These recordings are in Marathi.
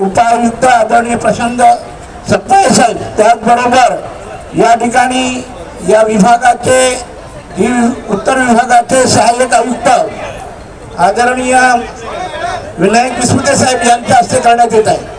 उपायुक्त आदरणीय प्रशांत सत्ताय साहेब त्याचबरोबर या ठिकाणी या विभागाचे उत्तर विभागाचे सहाय्यक आयुक्त आदरणीय विनायक विस्मृते साहेब यांच्या हस्ते करण्यात येत आहे.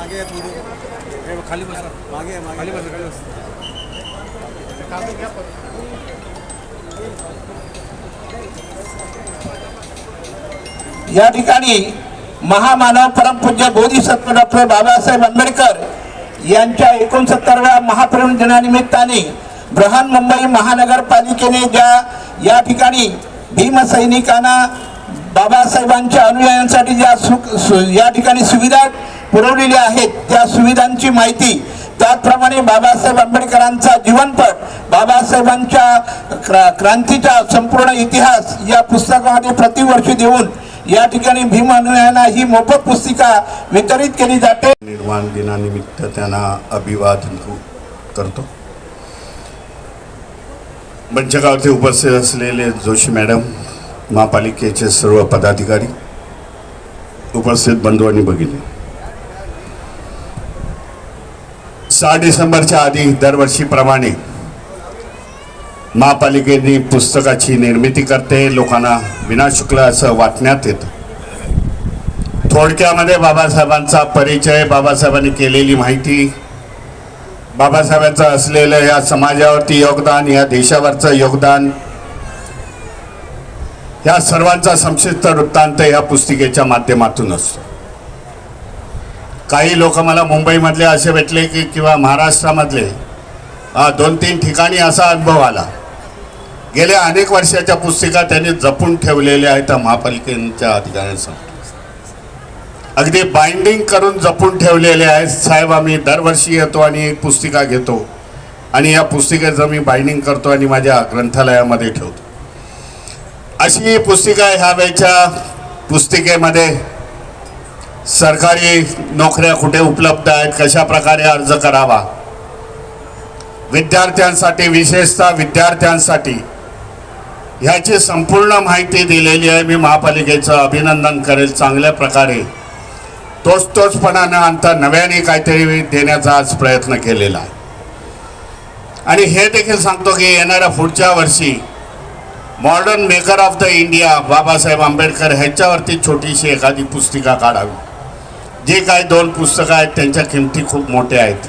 मागे आहे थोडी खाली बसा. मागे आहे, मागे खाली बसा खाली बसा. या ठिकाणी महामानव परमपूज्य बोधिसत्व डॉक्टर बाबासाहेब आंबेडकर यांच्या एकोणसत्तरव्या महापरिनिर्वाण दिनानिमित्ताने बृहन्मुंबई महानगरपालिकेने ज्या या ठिकाणी भीमसैनिकांना बाबासाहेबांच्या अनुयायांसाठी ज्या सुख सु या ठिकाणी सुविधा पुरवलेल्या आहेत त्या सुविधांची माहिती. त्याचप्रमाणे बाबासाहेब आंबेडकरांचा जीवनपट बाबासाहेबांच्या क्रांतीचा संपूर्ण इतिहास या पुस्तकामध्ये प्रतिवर्षी देऊन या ठिकाणी भीम अनुयायांना ही मोफत पुस्तिका वितरित केली जाते. निर्माण दिनानिमित्त त्यांना अभिवादन करतो. मंचगावचे उपस्थित असलेले जोशी मॅडम महापालिकेचे सर्व पदाधिकारी उपस्थित बंधू आणि भगिनी सहा डिसेंबरच्या आधी दरवर्षीप्रमाणे महापालिकेने पुस्तकाची निर्मिती करते लोकांना विनाशुल्क असं वाटण्यात येतं. थोडक्यामध्ये बाबासाहेबांचा परिचय बाबासाहेबांनी केलेली माहिती बाबासाहेबांचं असलेलं या समाजावरती योगदान या देशावरचं योगदान या सर्वांचा संक्षिप्त वृत्तांत या पुस्तिकेच्या माध्यमातून असतो. काही लोक मला मुंबईमधले असे भेटले की किंवा महाराष्ट्रामधले दोन तीन ठिकाणी असा अनुभव आला. गेल्या अनेक वर्षाच्या पुस्तिका त्यांनी जपून ठेवलेल्या आहेत त्या महापालिकेच्या अधिकाऱ्यांसमोर. अगदी बाइंडिंग करून जपून ठेवलेले आहेत. साहेब आम्ही दरवर्षी येतो आणि एक पुस्तिका घेतो आणि या पुस्तिकेचं मी बाइंडिंग करतो आणि माझ्या ग्रंथालयामध्ये ठेवतो. अशी पुस्तिका ह्या वेळच्या पुस्तिकेमध्ये सरकारी नोकऱ्या कुठे उपलब्ध आहेत कशा प्रकारे अर्ज करावा? विद्यार्थ्यांसाठी विशेषतः विद्यार्थ्यांसाठी ह्याची संपूर्ण माहिती दिलेली आहे. मी महापालिकेचं अभिनंदन करेल चांगल्या प्रकारे. तोच तोचपणानं अंतर नव्याने काहीतरी देण्याचा आज प्रयत्न केलेला आहे. आणि हे देखील सांगतो की येणाऱ्या पुढच्या वर्षी modern maker of the India Babasaheb Ambedkar ह्याच्यावरती छोटीशी एखादी पुस्तिका काढावी. जे काही दोन पुस्तकं आहेत त्यांच्या किमती खूप मोठ्या आहेत.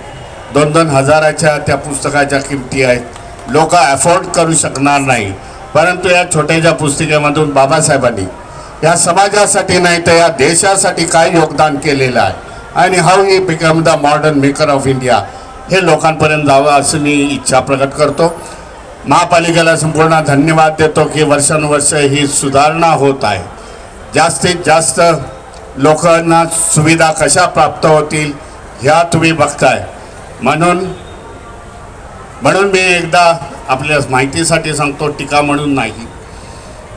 दोन दोन हजाराच्या त्या पुस्तकाच्या किमती आहेत. लोक अफोर्ड करू शकणार नाही. परंतु या छोट्याच्या पुस्तिकेमधून बाबासाहेबांनी या समाजासाठी नाही तर या देशासाठी काय योगदान केलेलं आहे? आणि how he become the modern maker of India हे लोकांपर्यंत जावं असं मी इच्छा प्रकट करतो. महापालिकेला संपूर्ण धन्यवाद देतो की वर्षानुवर्ष ही सुधारणा होत आहे. जास्तीत जास्त लोकांना सुविधा कशा प्राप्त होतील ह्या तुम्ही बघताय. म्हणून म्हणून मी एकदा आपल्या माहितीसाठी सांगतो टीका म्हणून नाही.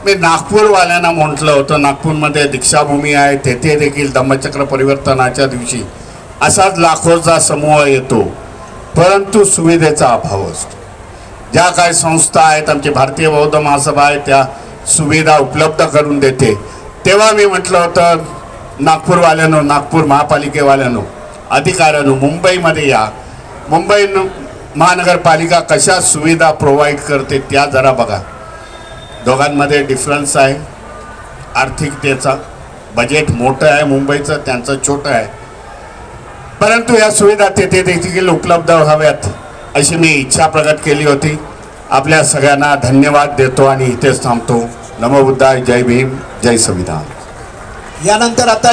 मी नागपूरवाल्यांना म्हटलं होतं नागपूरमध्ये दीक्षाभूमी आहे तेथे देखील धम्मचक्र परिवर्तनाच्या दिवशी असाच लाखोचा समूह येतो. परंतु सुविधेचा अभाव असतो. ज्या काही संस्था आहेत आमची भारतीय बौद्ध महासभा आहे त्या सुविधा उपलब्ध करून देते. तेव्हा मी म्हटलं होतं नागपूरवाल्यानो नागपूर महापालिकेवाल्यानो अधिकाऱ्यानो मुंबईमध्ये या. मुंबई महानगरपालिका कशा सुविधा प्रोव्हाइड करते त्या जरा बघा. दोघांमध्ये डिफरन्स आहे. आर्थिकतेचा बजेट मोठं आहे मुंबईचं त्यांचं छोटं आहे. परंतु या सुविधा तेथे देखील उपलब्ध व्हाव्यात अशी मी इच्छा प्रकट केली होती. आपल्या सगळ्यांना धन्यवाद देतो आणि इथेच थांबतो. नमोबुद्धाय जय भीम जय संविधान. यानंतर आता